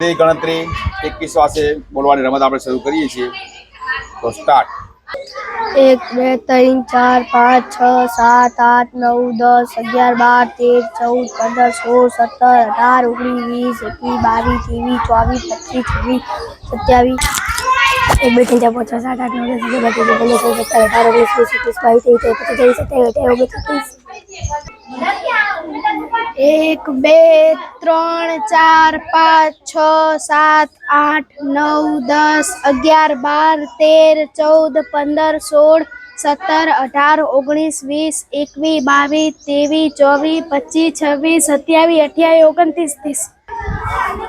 તે ગણતરી એકવીસ વાસે બોલવાની રમત આપણે શરૂ કરીએ છીએ. તો સ્ટાર્ટ એક, બે, ત્રણ, ચાર, પાંચ, છ, સાત, આઠ, નવ, દસ, અગિયાર, બાર, તેર, ચૌદ, પંદર, સોળ, સત્તર, અઢાર, ઓગણીસ, વીસ, એકવીસ, બાવીસ, ત્રેવીસ, ચોવીસ, પચીસ, છવ્વીસ, સત્યાવીસ. એક, બે, ત્રણ, ચાર, પાંચ, છ, સાત, આઠ, નવ, દસ, અગિયાર, બાર, તેર પંદર, સોળ, સત્તર, અઢાર, ઓગણીસ, વીસ, એકવીસ, બાવીસ, ત્રેવીસ, ચોવીસ પચીસ સત્યાવીસ ઓગણીસ એક, બે, ત્રણ, ચાર, પાંચ, છ, સાત, આઠ, નવ, દસ, અગિયાર, બાર, તેર, ચૌદ, પંદર, સોળ, સત્તર, અઢાર, ઓગણીસ, વીસ, એકવીસ, બાવીસ, ત્રેવીસ, ચોવીસ, પચીસ, છવ્વીસ, સત્યાવીસ, અઠ્યાવીસ, ઓગણત્રીસ, ત્રીસ.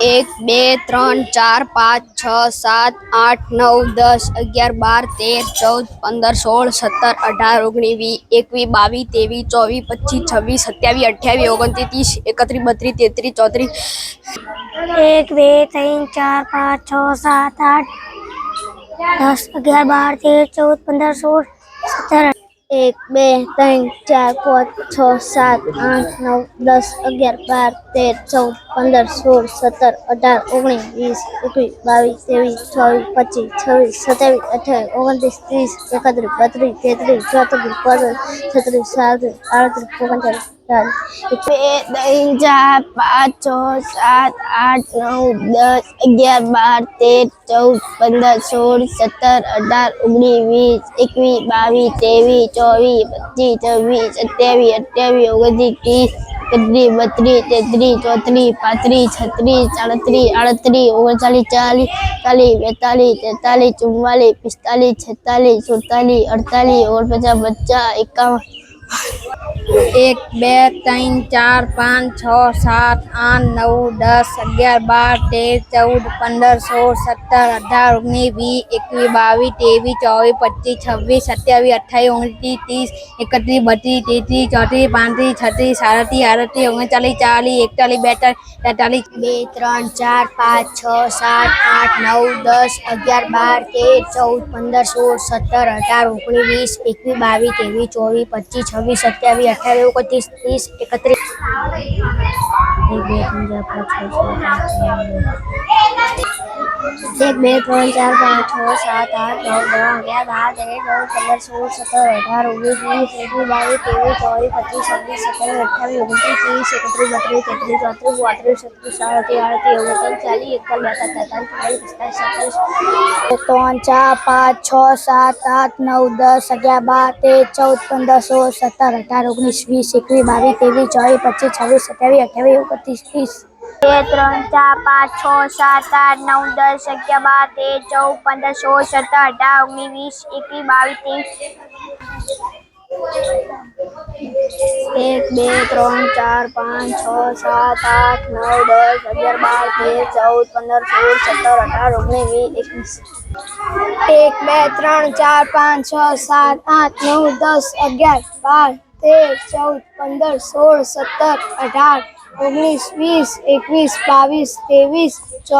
એક, બે, ત્રણ, ચાર, પાંચ, છ, સાત, આઠ, નવ, દસ, અગિયાર, બાર, તેર, ચૌદ, પંદર, સોળ, સત્તર, અઢાર, ઓગણીસ, વીસ, એકવીસ, બાવીસ, ત્રેવીસ, ચોવીસ, પચીસ, છવ્વીસ, સત્યાવીસ, અઠ્યાવીસ, ઓગણત્રીસ ત્રીસ એકત્રીસ, બત્રીસ, તેત્રીસ, ચોત્રીસ. એક, બે, ત્રણ, ચાર, પાંચ, છ, સાત, આઠ, દસ, અગિયાર, બાર, તેર, ચૌદ, પંદર, સોળ, સત્તર એક, બે, ત્રણ, ચાર, પાંચ, છ, સાત, આઠ, નવ, દસ, અગિયાર, બાર, તેર, ચૌદ, પંદર, સોળ, સત્તર, અઢાર, ઓગણીસ, વીસ, એકવીસ, બાવીસ, ત્રેવીસ, ચોવીસ, પચીસ, છવ્વીસ, સત્યાવીસ, અઠ્યાવીસ, ઓગણત્રીસ, ત્રીસ, એકત્રીસ, બત્રીસ, તેત્રીસ, ચોત્રીસ પાંત્રીસ છત્રીસ, સાડત્રીસ, આડત્રીસ ઓગણચાલીસ ત્રણ ચાર પાંચ છ સાત આઠ નવ દસ અગિયાર બાર તેર ચૌદ પંદર સોળ સત્તર અઢાર ઓગણીસ વીસ, એકવીસ, બાવીસ, ત્રેવીસ, ચોવીસ, પચીસ, છવ્વીસ, સત્યાવીસ, અઠ્યાવીસ ઓગણત્રીસ ત્રીસ એકત્રીસ બત્રીસ તેત્રીસ ચોત્રીસ પાંત્રીસ છત્રીસ સાડત્રીસ આડત્રીસ ઓગણચાલીસ ચાલીસ ચાલીસ બેતાલીસ તેતાલીસ ચુમ્માલીસ પિસ્તાલીસ છેતાલીસ, સુડતાલીસ, અડતાલીસ, ઓગણપચાસ પચાસ એકાવન એક, બે, ત્રણ, ચાર, પાંચ, છ, સાત, આઠ, નવ, દસ, અગિયાર, બાર, તેર, ચૌદ, પંદર, સોળ, સત્તર, અઢાર, ઓગણીસ, વીસ, એકવીસ, બાવીસ, ત્રેવીસ, ચોવીસ, પચીસ, છવ્વીસ, સત્યાવીસ, અઠ્યાવીસ, ઓગણત્રીસ, ત્રીસ, એકત્રીસ, બત્રીસ, તેત્રીસ, ચોત્રીસ, પાંત્રીસ, છત્રીસ, સાડત્રીસ, આડત્રીસ, ઓગણચાલીસ, ચાલીસ, એકતાલીસ, બેતાલીસ, તેતાલીસ. બે, ત્રણ, ચાર, પાંચ, છ, સાત, આઠ, નવ, દસ, અગિયાર, બાર, તેર, ચૌદ, પંદર, સોળ, સત્તર, અઢાર, ઓગણીસ, વીસ, એકવીસ, બાવીસ, ત્રેવીસ, ચોવીસ, પચીસ, છવ્વીસ, સત્યાવીસ અઠ્યાવીસ ઓગણત્રીસ ત્રીસ એકત્રીસ એક બે ત્રણ ચાર પાંચ આઠ, નવ, દસ, અગિયાર, બાર, તેર, ચૌદ, પંદર, સોળ, સત્તર, અઢાર, ઓગણીસ, વીસ, એકવીસ, બાવીસ, ત્રેવીસ, ચોવીસ, પચીસ, છવ્વીસ સત્તાવીસ અઠ્યાવીસ, ઓગણત્રીસ, ત્રીસ, એકત્રીસ, બત્રીસ, તેત્રીસ, ચોત્રીસ પાંત્રીસ છત્રીસ, સાડત્રીસ, આડત્રીસ, ઓગણત્રીસ, ચાલીસ, એકતાલીસ, બેતાલીસ, તેતાલીસ ચુમ્માલીસ પિસ્તાલીસ સત્તાવીસ ત્રણ, ચાર, પાંચ, છ, સાત, આઠ, નવ, દસ, અગિયાર, બાર, તેર, ચૌદ, પંદર, સોળ, સત્તર, અઢાર, ઓગણીસ, વીસ, એકવીસ, બાવીસ, ત્રેવીસ, ચોવીસ, પચીસ, છવ્વીસ, સત્યાવીસ, અઠ્યાવીસ, ઓગણત્રીસ, ત્રીસ બે, ત્રણ, ચાર, પાંચ, છ, સાત, આઠ, નવ, દસ, અગિયાર, બાર, તેર, ચૌદ, પંદર, સોળ, સત્તર, અઢાર, ઓગણીસ, વીસ, એકવીસ, બાવીસ ત્રેવીસ એક, બે, ત્રણ, ચાર, પાંચ, છ, સાત, આઠ, નવ, દસ, અગિયાર, બાર, તેર, ચૌદ, પંદર, સોળ, સત્તર, અઢાર, ઓગણીસ, વીસ, એકવીસ. એક, બે, ત્રણ, ચાર, પાંચ, છ, સાત, આઠ, નવ, દસ, અગિયાર, બાર, તેર, ચૌદ, પંદર, સોળ, સત્તર, અઢાર ઓગણીસ વીસ એકવીસ બાવીસ ત્રેવીસ ચોવીસ.